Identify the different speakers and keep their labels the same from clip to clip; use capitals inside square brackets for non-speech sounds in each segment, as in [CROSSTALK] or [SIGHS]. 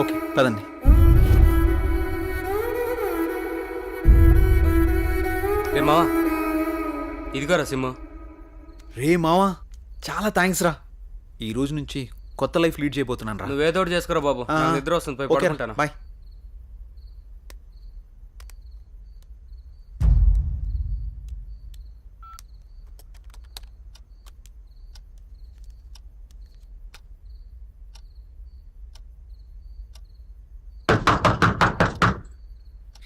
Speaker 1: Okay పదండి.
Speaker 2: రే మావా? ఇదిగోరా సిమ్ము.
Speaker 1: రే మావా చాలా థ్యాంక్స్ రా. ఈ రోజు నుంచి కొత్త లైఫ్ లీడ్ చేయబోతున్నాను రా
Speaker 2: నువ్వేదో ఒకటి చేసుకురా బాబు. నాకు నిద్ర వస్తుంది పోయి పడుకుంటాను.
Speaker 1: బాయ్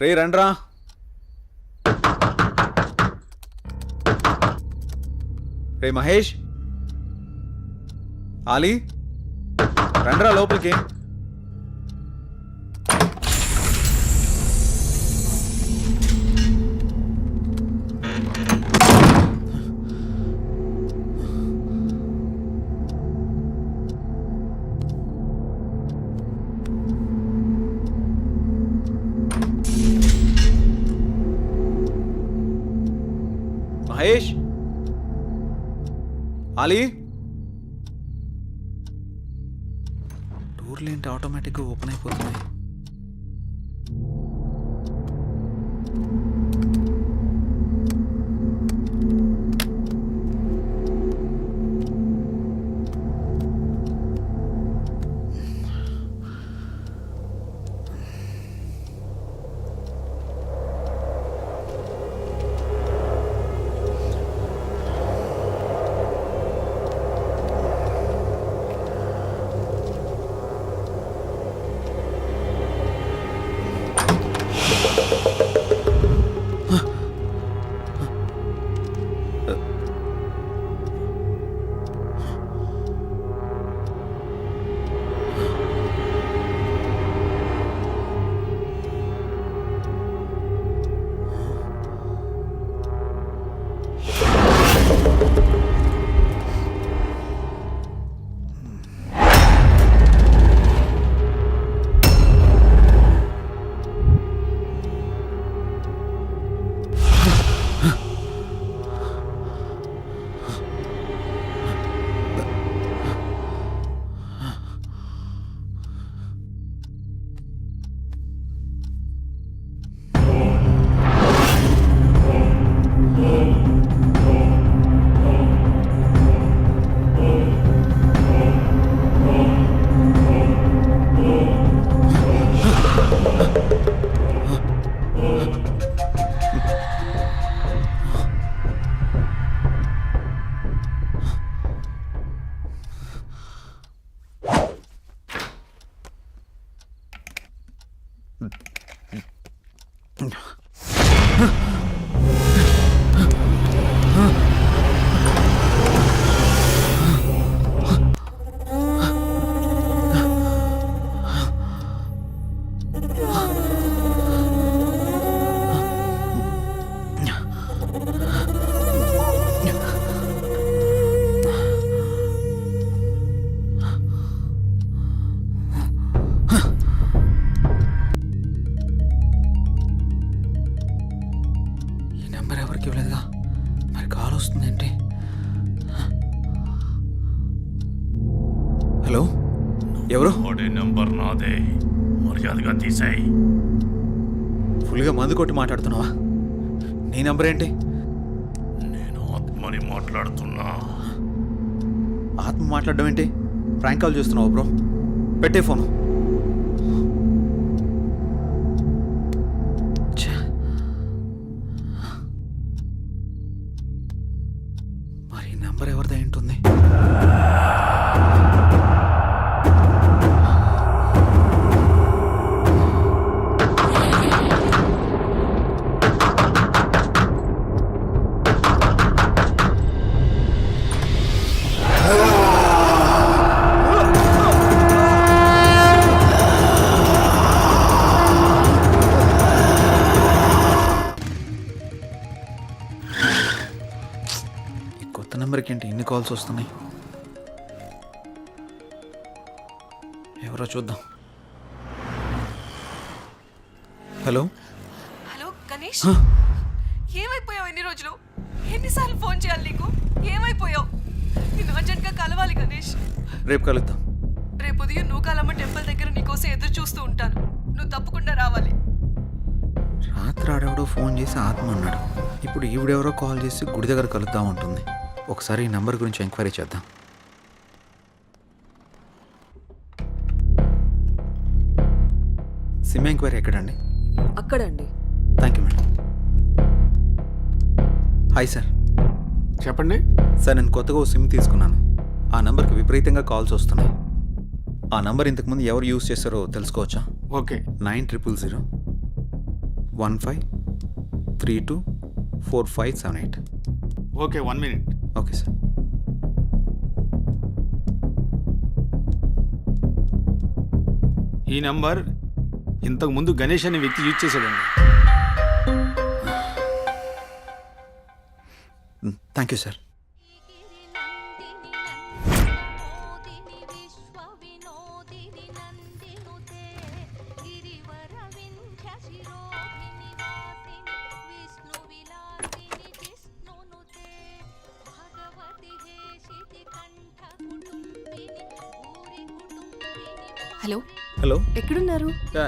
Speaker 1: రే రండ్రా. రే మహేష్. ఆలీ రండ్రా లోపలికి. ఆలీ డోర్లు ఏంటి ఆటోమేటిక్గా ఓపెన్ అయిపోతున్నాయి.
Speaker 3: తీసేయి.
Speaker 1: ఫుల్గా మందు కొట్టి మాట్లాడుతున్నావా? నీ నెంబర్ ఏంటి?
Speaker 3: నేను ఆత్మని మాట్లాడుతున్నా.
Speaker 1: ఆత్మ మాట్లాడడం ఏంటి? ప్రాంక్ కాల్ చేస్తున్నావు బ్రో? పెట్టే ఫోను. కాల్స్ వస్తున్నాయి. ఎవరో చూద్దాం. హలో?
Speaker 4: హలో గణేష్? ఏమైపోయావు ఎన్ని రోజులు? ఎన్నిసార్లు ఫోన్ చేయాలి నీకు? ఏమైపోయావు? నేను అర్జెంట్గా కలవాలి గణేష్.
Speaker 1: రేపు కలుద్దాం.
Speaker 4: రేపు ఉదయం కాలమ్మ టెంపుల్ దగ్గర నీకోసం ఎదురు చూస్తూ ఉంటాను. నువ్వు తప్పకుండా రావాలి.
Speaker 1: రాత్రి ఆడెవడో ఫోన్ చేసి ఆత్మ అన్నాడు. ఇప్పుడు ఈవిడెవరో కాల్ చేసి గుడి దగ్గర కలుద్దాం ఉంటుంది ఒకసారి ఈ నంబర్ గురించి ఎంక్వైరీ చేద్దాం. సిమ్ ఎంక్వైరీ ఎక్కడండి?
Speaker 5: అక్కడండి.
Speaker 1: Thank you madam hi sir
Speaker 6: చెప్పండి.
Speaker 1: సార్ నేను కొత్తగా ఓ సిమ్ తీసుకున్నాను. ఆ నంబర్కి విపరీతంగా కాల్స్ వస్తున్నాయి. ఆ నంబర్ ఇంతకుముందు ఎవరు యూజ్ చేస్తారో తెలుసుకోవచ్చా?
Speaker 6: Okay.
Speaker 1: Nine triple zero one five three two four five seven eight.
Speaker 6: Okay one minute.
Speaker 1: Okay sir.
Speaker 6: ఈ నంబర్ ఇంతకు ముందు గణేష్ అనే వ్యక్తి యూజ్ చేశాడండి
Speaker 1: థ్యాంక్ యూ సార్.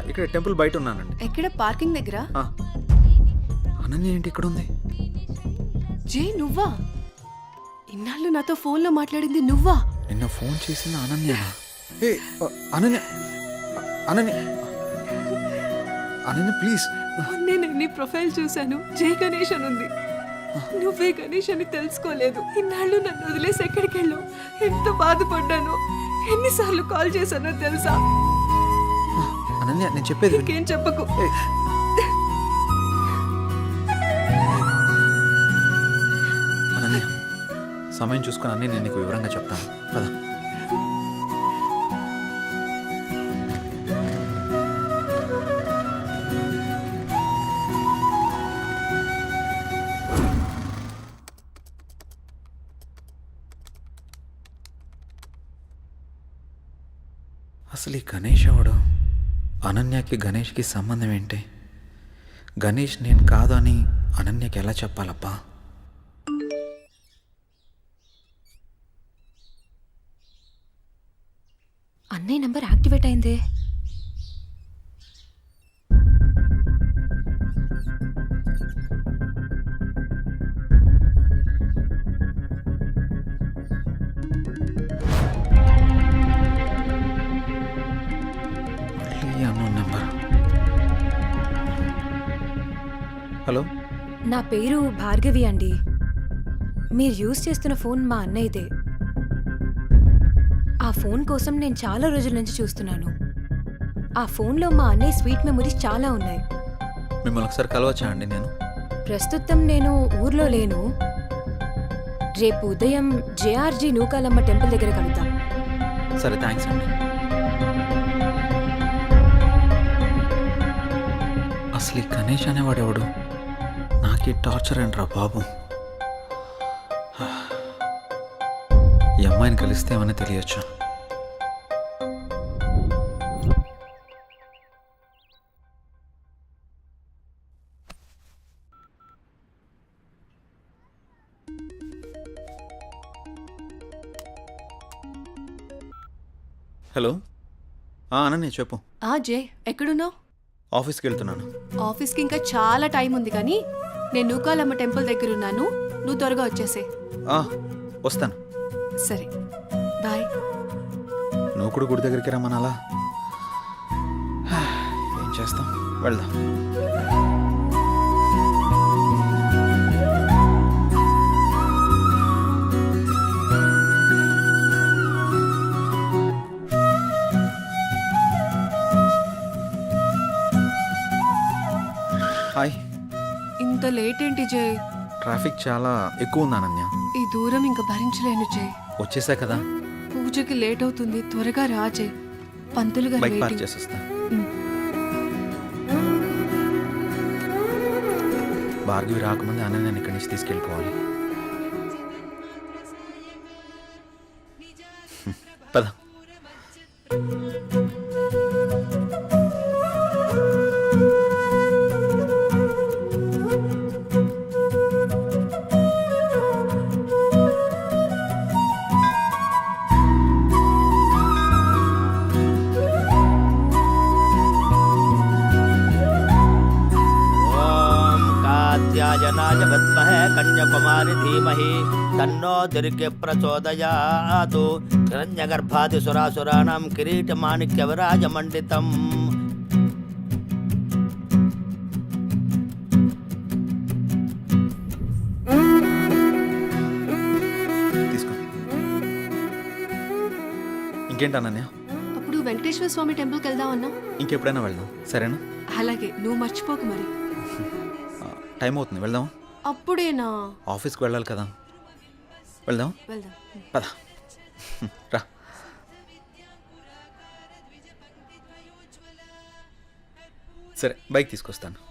Speaker 1: ఇక్కడ టెంపుల్ బయట ఉన్నానండి.
Speaker 4: ఎక్కడ? పార్కింగ్ దగ్గర.
Speaker 1: అనన్య ఏంటి ఇక్కడ ఉంది?
Speaker 4: జే నువ్వా? ఇన్నాళ్ళు నాతో ఫోన్లో మాట్లాడింది నువ్వా?
Speaker 1: నిన్న ఫోన్ చేసిన అనన్య ఏ అనన్య అనన్య అనన్య ప్లీజ్.
Speaker 4: నేను నీ ప్రొఫైల్ చూశాను. జై గణేష్ అని ఉంది. నువ్వే గణేష్ అని తెలుసుకోలేదు. ఇన్నాళ్ళు నన్ను వదిలేసి ఎక్కడికి వెళ్ళావు ఎంత బాధపడ్డాను? ఎన్నిసార్లు కాల్ చేశానో తెలుసా?
Speaker 1: అనన్య నేను చెప్పేది.
Speaker 4: ఇంకేం చెప్పకు.
Speaker 1: అనన్య సమయం చూసుకొని అన్నీ నేను నీకు వివరంగా చెప్తాను పద అసలు ఈ గణేష్ ఎవడు అనన్యకి గణేష్కి సంబంధం ఏంటి? గణేష్ నేను కాదు అని అనన్యకి ఎలా చెప్పాలప్పా
Speaker 7: అన్నయ్య నంబర్ యాక్టివేట్ అయిందే.
Speaker 1: హలో.
Speaker 7: నా పేరు భార్గవి అండి. మీరు యూజ్ చేస్తున్న ఫోన్ మా అన్నయ్యదే. ఆ ఫోన్ కోసం నేను చాలా రోజుల నుంచి చూస్తున్నాను. ఆ ఫోన్లో మా అన్నయ్య స్వీట్ మెమరీస్ చాలా ఉన్నాయి.
Speaker 1: మిమ్మల్ని ఒకసారి కలవచ్చా అండి నేను.
Speaker 7: ప్రస్తుతం నేను ఊర్లో లేను. రేపు ఉదయం జేఆర్జీ నూకాలమ్మ టెంపుల్ దగ్గర కలుద్దాం.
Speaker 1: సరే థ్యాంక్స్ అండి. అసలు ఈ గణేష్ అనేవాడు నాకే టార్చర్ అంటరా బాబు? ఈ అమ్మాయిని కలిస్తే ఏమైనా తెలియచ్చు? హలో. ఆ, అనన్య చెప్పు.
Speaker 4: ఆ జే ఎక్కడున్నావు?
Speaker 1: ఆఫీస్కి వెళ్తున్నాను.
Speaker 4: ఆఫీస్కి ఇంకా చాలా టైం ఉంది కానీ నేను నూకాలమ్మ టెంపుల్ దగ్గర ఉన్నాను. నువ్వు త్వరగా వచ్చేసే
Speaker 1: ఆ, వస్తాను.
Speaker 4: సరే. బాయ్.
Speaker 1: నువ్వు కూడా గుడి దగ్గరికి రమ్మనాలా? [SIGHS] ఏం చేస్తాం? వెళ్దాం.
Speaker 4: ఇంత లేట్ ఏంటి జై
Speaker 1: ట్రాఫిక్ చాలా ఎక్కువ ఉంది అనన్య.
Speaker 4: ఈ దూరం ఇంకా భరించలేను జై
Speaker 1: వచ్చేసా కదా?
Speaker 4: పూజకి లేట్ అవుతుంది. త్వరగా రా జై పంతులు గారు
Speaker 1: బైక్ పార్క్
Speaker 4: వెయిటింగ్
Speaker 1: చేసేస్తా. భార్గవి రాకముందే అనన్యని ఇక్కడి నుంచి తీసుకెళ్ళిపోవాలి. [LAUGHS] పద.
Speaker 8: తన్నో దుర్గ ప్రచోదయాతు. హిరణ్యగర్భాది సురాసురాణం కిరీట మాణిక్య విరాజ మండితం
Speaker 1: తీసుకో. ఇంకేంటి అనన్య
Speaker 4: అప్పుడు వెంకటేశ్వర స్వామి టెంపుల్కి వెళ్దాం అన్నా.
Speaker 1: ఇంకెప్పుడైనా వెళ్దాం సరేనా?
Speaker 4: అలాగే నువ్వు మర్చిపోకు మరి.
Speaker 1: టైం అవుతుంది వెళ్దాం
Speaker 4: అప్పుడేనా?
Speaker 1: ఆఫీస్కి వెళ్ళాలి కదా. వెళ్దాం?
Speaker 4: వెళ్దాం.
Speaker 1: పద. రా. సరే బైక్ తీసుకొస్తాను.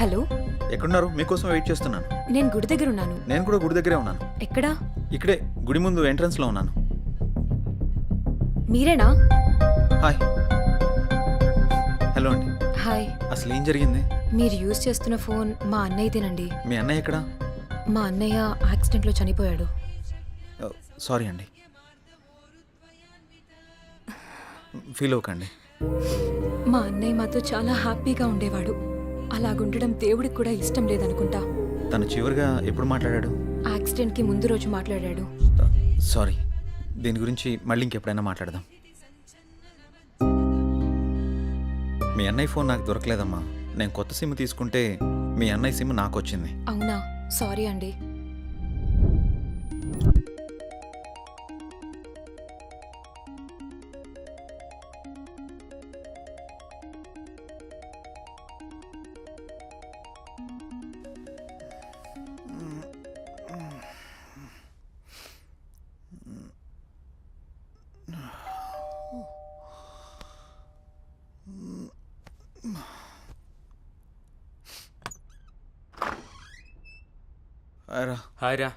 Speaker 1: హలో. ఎక్కడున్నారు? మీకోసం వెయిట్ చేస్తున్నాను.
Speaker 7: నేను గుడి దగ్గర ఉన్నాను.
Speaker 1: నేను కూడా గుడి దగ్గరే ఉన్నాను.
Speaker 7: ఎక్కడా?
Speaker 1: ఇక్కడే గుడి ముందు ఎంట్రన్స్లో ఉన్నాను.
Speaker 7: మీరేనా?
Speaker 1: హాయ్. హలో అండి.
Speaker 7: హాయ్.
Speaker 1: అసలు ఏం జరిగింది?
Speaker 7: మీరు యూజ్ చేస్తున్న ఫోన్ మా అన్నయ్యదేనండి
Speaker 1: మీ అన్నయ్య ఎక్కడా?
Speaker 7: మా అన్నయ్య యాక్సిడెంట్లో చనిపోయాడు.
Speaker 1: సారీ అండి. ఫీల్ అవ్వకండి.
Speaker 7: మా అన్నయ్య మాతో చాలా హ్యాపీగా ఉండేవాడు. అలాగుండడం దేవుడికి కూడా ఇష్టం లేదనుకుంటా.
Speaker 1: తను చివరిగా ఎప్పుడు మాట్లాడాడు?
Speaker 7: యాక్సిడెంట్కి ముందు రోజు మాట్లాడాడు.
Speaker 1: సారీ. దీని గురించి మళ్ళీ ఇంకెప్పుడైనా మాట్లాడదాం. మీ అన్నయ్య ఫోన్ నాకు దొరకలేదమ్మా. నేను కొత్త సిమ్ తీసుకుంటే మీ అన్నయ్య సిమ్ నాకు వచ్చింది
Speaker 7: అవునా? సారీ అండి.
Speaker 1: అరా
Speaker 2: హాయ్ రా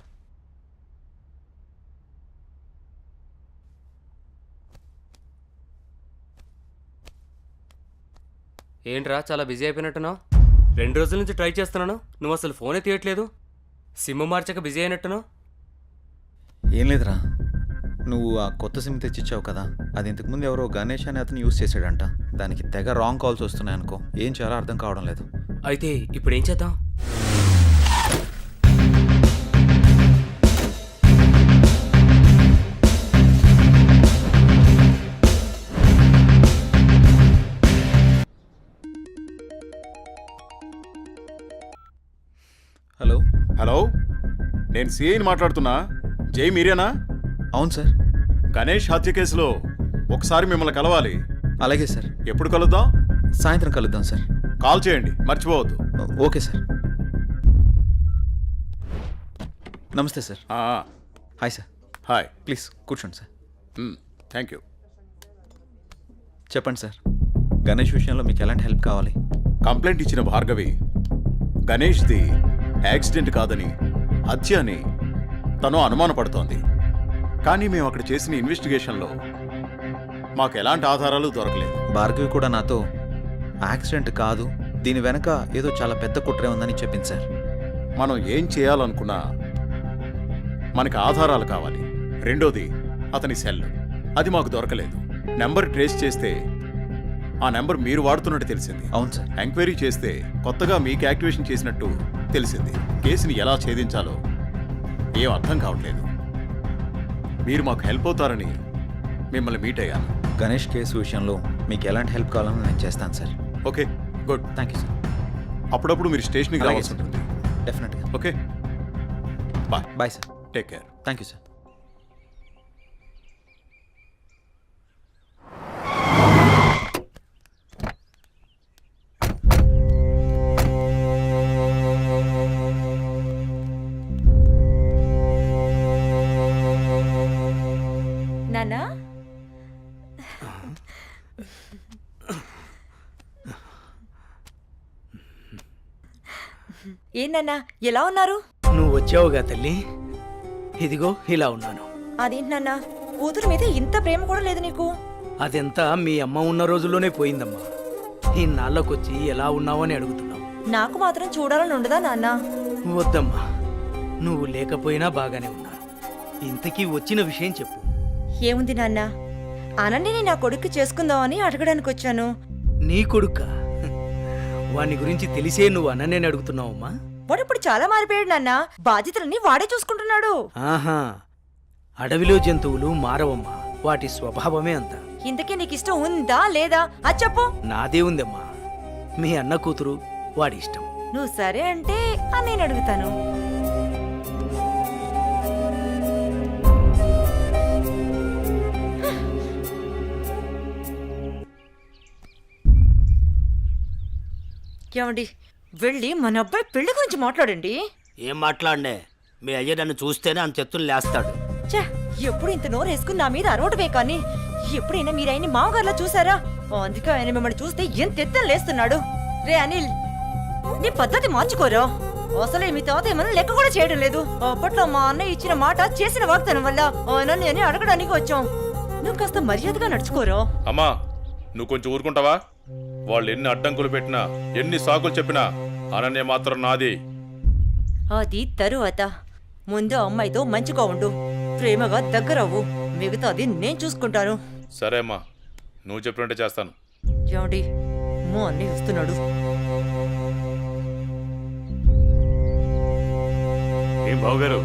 Speaker 2: ఏంట్రా చాలా బిజీ అయిపోయినట్టున్నావు? రెండు రోజుల నుంచి ట్రై చేస్తున్నాను నువ్వు అసలు ఫోనే తీయట్లేదు. సిమ్ మార్చక బిజీ అయినట్టున్నావు.
Speaker 1: ఏం లేదురా. నువ్వు ఆ కొత్త సిమ్ తెచ్చిచ్చావు కదా అది ఇంతకుముందు ఎవరో గణేష్ అనే అతను యూస్ చేశాడంట. దానికి తెగ రాంగ్ కాల్స్ వస్తున్నాయి అనుకో ఏం చేయాలో అర్థం కావడం లేదు.
Speaker 2: అయితే ఇప్పుడు ఏం చేద్దాం?
Speaker 6: నేను సిఐని మాట్లాడుతున్నా. జై మీరేనా?
Speaker 1: అవును సార్.
Speaker 6: గణేష్ హత్య కేసులో ఒకసారి మిమ్మల్ని కలవాలి.
Speaker 1: అలాగే సార్.
Speaker 6: ఎప్పుడు కలుద్దాం?
Speaker 1: సాయంత్రం కలుద్దాం సార్.
Speaker 6: కాల్ చేయండి మర్చిపోవద్దు.
Speaker 1: Okay sir. నమస్తే sir. Hi sir.
Speaker 6: Hi.
Speaker 1: Please కూర్చోండి సార్.
Speaker 6: Thank you.
Speaker 1: చెప్పండి సార్. గణేష్ విషయంలో మీకు ఎలాంటి హెల్ప్ కావాలి?
Speaker 6: కంప్లైంట్ ఇచ్చిన భార్గవి గణేష్ది యాక్సిడెంట్ కాదని హత్య అని తను అనుమానపడుతోంది. కానీ మేము అక్కడ చేసిన ఇన్వెస్టిగేషన్లో మాకు ఎలాంటి ఆధారాలు దొరకలేదు.
Speaker 1: భార్గవి కూడా నాతో యాక్సిడెంట్ కాదు దీని వెనక ఏదో చాలా పెద్ద కుట్రే ఉందని చెప్పింది సార్.
Speaker 6: మనం ఏం చేయాలనుకున్నా మనకి ఆధారాలు కావాలి. రెండోది అతని సెల్ అది మాకు దొరకలేదు. నెంబర్ ట్రేస్ చేస్తే ఆ నెంబర్ మీరు వాడుతున్నట్టు తెలిసింది.
Speaker 1: అవును సార్.
Speaker 6: ఎంక్వైరీ చేస్తే కొత్తగా మీకు యాక్టివేషన్ చేసినట్టు తెలిసింది. కేసుని ఎలా ఛేదించాలో ఏం అర్థం కావట్లేదు. మీరు మాకు హెల్ప్ అవుతారని మిమ్మల్ని మీట్ అయ్యాను.
Speaker 1: గణేష్ కేసు విషయంలో మీకు ఎలాంటి హెల్ప్ కావాలని నేను చేస్తాను sir.
Speaker 6: Okay good.
Speaker 1: Thank you sir
Speaker 6: అప్పుడప్పుడు మీరు స్టేషన్కి రావాల్సి. ఉంటుంది.
Speaker 1: డెఫినెట్గా
Speaker 6: okay bye.
Speaker 1: Bye sir
Speaker 6: take care
Speaker 1: thank you sir
Speaker 9: ఏంటన్నా? ఎలా ఉన్నారు?
Speaker 10: నువ్వు వచ్చావుగా తల్లి. ఇదిగో ఇలా ఉన్నాను.
Speaker 9: అదేంటన్నా? కూతురు మీద ఇంత ప్రేమ కూడా లేదు నీకు.
Speaker 10: అదంతా? మీ అమ్మ ఉన్న రోజుల్లోనే పోయిందమ్మా. ఇన్నాళ్ళకొచ్చి ఎలా ఉన్నావు అని అడుగుతున్నావు.
Speaker 9: నాకు మాత్రం చూడాలని ఉండదా నాన్న?
Speaker 10: వద్దమ్మా. నువ్వు లేకపోయినా బాగానే ఉన్నాను ఇంతకీ వచ్చిన విషయం చెప్పు.
Speaker 9: ఏముంది నాన్న? అనండిని నా కొడుకు చేసుకుందామని అడగడానికి వచ్చాను.
Speaker 10: నీ కొడుక? వాని గురించి తెలిసే నువ్వు అన్ననే అడుగుతున్నావమ్మా.
Speaker 9: వాడు ఇప్పుడు చాలా మారిపోయాడు నాన్న. బాధ్యతలన్నీ వాడే చూసుకుంటున్నాడు.
Speaker 10: ఆహా. అడవిలో జంతువులు మారవమ్మా. వాటి స్వభావమే అంత.
Speaker 9: ఇంతకీ నీకు ఇష్టం ఉందా లేదా? అది చెప్పు.
Speaker 10: నాదే ఉందమ్మా. మీ అన్న కూతురు వాడి ఇష్టం.
Speaker 9: నువ్వు సరే అంటే అని నేను అడుగుతాను. ఏమండి? వెళ్ళి మన అబ్బాయి పెళ్ళి గురించి మాట్లాడండి.
Speaker 8: ఏం మాట్లాడనే? మీ అయ్య నన్ను చూస్తేనే అంత ఎత్తులు లేస్తాడు.
Speaker 9: ఛే, ఎప్పుడు ఇంత నోరు వేసుకుని నా మీద అరవటమే కానీ ఎప్పుడైనా మీరు ఆయన్ని మామగారులా చూసారా? అందుకే ఆయన మిమ్మల్ని చూస్తే ఎంత ఎత్తున లేస్తున్నాడు. రే అనిల్ నీ పద్ధతి మార్చుకోరా? అసలే మీ తాత ఏమన్నా లెక్క కూడా చేయడం లేదు. అప్పట్లో మా అన్నయ్య ఇచ్చిన మాట చేసిన వాగ్దానం వల్ల ఆయన నేను అడగడానికి వచ్చాం. నువ్వు కాస్త మర్యాదగా నడుచుకోరా.
Speaker 3: అమ్మా నువ్వు కొంచెం ఊరుకుంటావా? వాళ్ళు ఎన్ని అడ్డంకులు పెట్టినా ఎన్ని సాకులు చెప్పినా అనన్య మాత్రం నాది.
Speaker 9: అది తరువాత. ముందు అమ్మాయితో మంచిగా ఉండు. ప్రేమగా దగ్గరవ్వు. మిగతాది నేను చూసుకుంటాను.
Speaker 3: సరే అమ్మా నువ్వు చెప్పినట్టే చేస్తాను.
Speaker 9: ఏమండి? మా అన్నయ్య వస్తున్నాడు.
Speaker 11: ఏం బావగారు?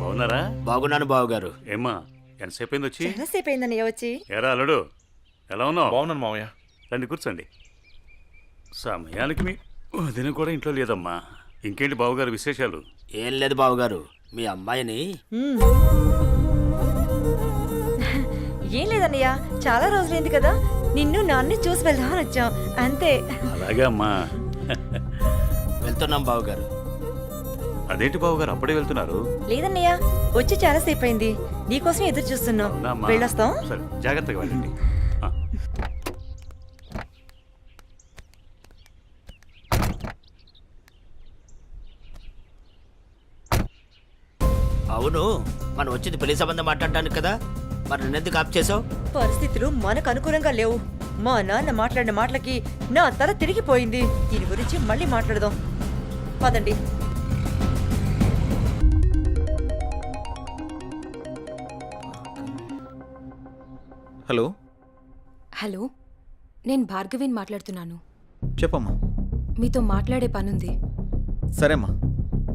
Speaker 11: బాగున్నారా?
Speaker 8: బాగున్నాను బావగారు.
Speaker 11: ఏమ్మా ఎంతసేపు అయింది వచ్చి?
Speaker 9: చాలాసేపు అయిందన్నయ్య వచ్చి?
Speaker 11: ఎరా అల్లుడు ఎలా ఉన్నావు?
Speaker 3: బాగున్నాను మామయ్య
Speaker 11: రండి కూర్చోండి. సమయానికి మీ వదిన కూడా ఇంట్లో లేదమ్మా. ఇంకేంటి బావగారు విశేషాలు?
Speaker 8: ఏం లేదు బావగారు మీ అమ్మాయిని.
Speaker 9: మ్మ్. ఏం లేదన్నయ్య చాలా రోజులైంది కదా. నిన్ను నాన్ని చూసి వెళ్దామని వచ్చాం. అంతే.
Speaker 11: అలాగే అమ్మా.
Speaker 8: వెళ్తున్నాం బావగారు.
Speaker 11: అదేంటి బావగారు అప్పుడే వెళ్తున్నారు?
Speaker 9: లేదన్నయ్య వచ్చి చాలా సేపు అయింది. నీకోసం ఎదురు చూస్తున్నాం? వెళ్ళొస్తాం?
Speaker 11: సరే జాగ్రత్తగా వెళ్ళండి.
Speaker 8: అవును. మనం వచ్చింది పెళ్ళి సంబంధం మాట్లాడడానికి కదా. మరి నన్నెందుకు ఆప్ చేసావు
Speaker 9: పరిస్థితులు మనకు అనుకూలంగా లేవు. మా నాన్న మాట్లాడిన మాటలకి నా తల తిరిగిపోయింది. దీని గురించి మళ్ళీ మాట్లాడదాం. పదండి.
Speaker 1: హలో?
Speaker 7: హలో. నేను భార్గవిని మాట్లాడుతున్నాను.
Speaker 1: చెప్పమ్మా.
Speaker 7: మీతో మాట్లాడే పనుంది.
Speaker 1: సరేమ్మా.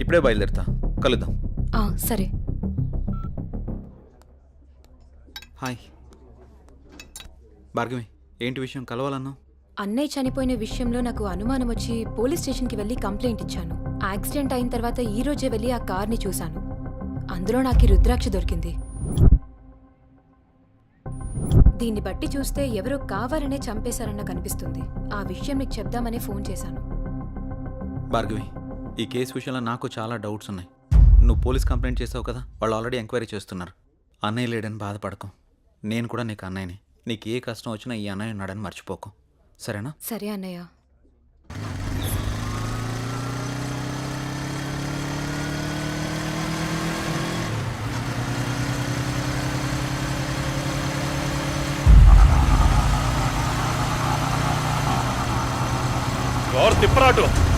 Speaker 1: ఇప్పుడే బయలుదేరుతా. కలుద్దాం.
Speaker 7: ఆ, సరే.
Speaker 1: హాయ్. భార్గవి ఏంటి విషయం? కలవాలన్నా?
Speaker 7: అన్నయ్య చనిపోయిన విషయంలో నాకు అనుమానం వచ్చి పోలీస్ స్టేషన్కి వెళ్ళి కంప్లైంట్ ఇచ్చాను. యాక్సిడెంట్ అయిన తర్వాత ఈ రోజే వెళ్ళి ఆ కార్ని చూశాను. అందులో నాకు ఈ రుద్రాక్ష దొరికింది. దీన్ని బట్టి చూస్తే ఎవరో కావాలనే చంపేశారన్న కనిపిస్తుంది. ఆ విషయం నీకు చెప్దామనే ఫోన్ చేశాను.
Speaker 1: భార్గవి ఈ కేసు విషయంలో నాకు చాలా డౌట్స్ ఉన్నాయి. నువ్వు పోలీస్ కంప్లైంట్ చేసావు కదా వాళ్ళు ఆల్రెడీ ఎంక్వైరీ చేస్తున్నారు. అన్నయ్య లేడని బాధపడకు. నేను కూడా నీకు అన్నయ్యని. నీకు ఏ కష్టం వచ్చినా ఈ అన్నయ్య ఉన్నాడని మర్చిపోకు. సరేనా?
Speaker 7: సరే అన్నయ్య.
Speaker 3: ఎవరు తిప్పరాటు.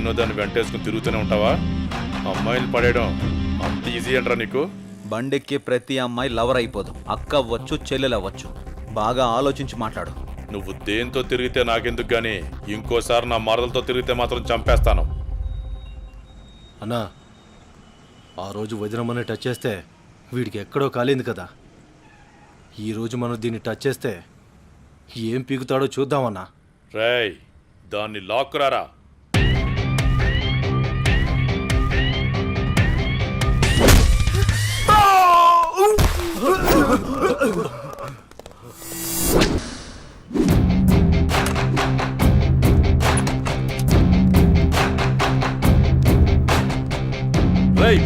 Speaker 3: ఎప్పుడు దేన్నో వెంటేసుకుని తిరుగుతూనే ఉంటావా? అమ్మాయిలు పడేయడం అంత ఈజీ అంటారా నీకు?
Speaker 1: బండెక్కి ప్రతి అమ్మాయి లవర్ అయిపోదు. అక్క అవ్వచ్చు చెల్లెలు అవ్వచ్చు. బాగా ఆలోచించి మాట్లాడు.
Speaker 3: నువ్వు దేంతో తిరిగితే నాకెందుకు గాని ఇంకోసారి నా మరదలతో తిరిగితే మాత్రం చంపేస్తాను.
Speaker 12: అన్నా ఆ రోజు వదినమ్మని టచ్ చేస్తే వీడికి ఎక్కడో కాలింది కదా. ఈరోజు మనం దీన్ని టచ్ చేస్తే ఏం పీకుతాడో చూద్దామన్నా.
Speaker 3: రేయ్ దాన్ని లాక్కురారా?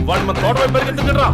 Speaker 3: వాడు మన తోట వైపు పరిగెత్తుకుంటురా.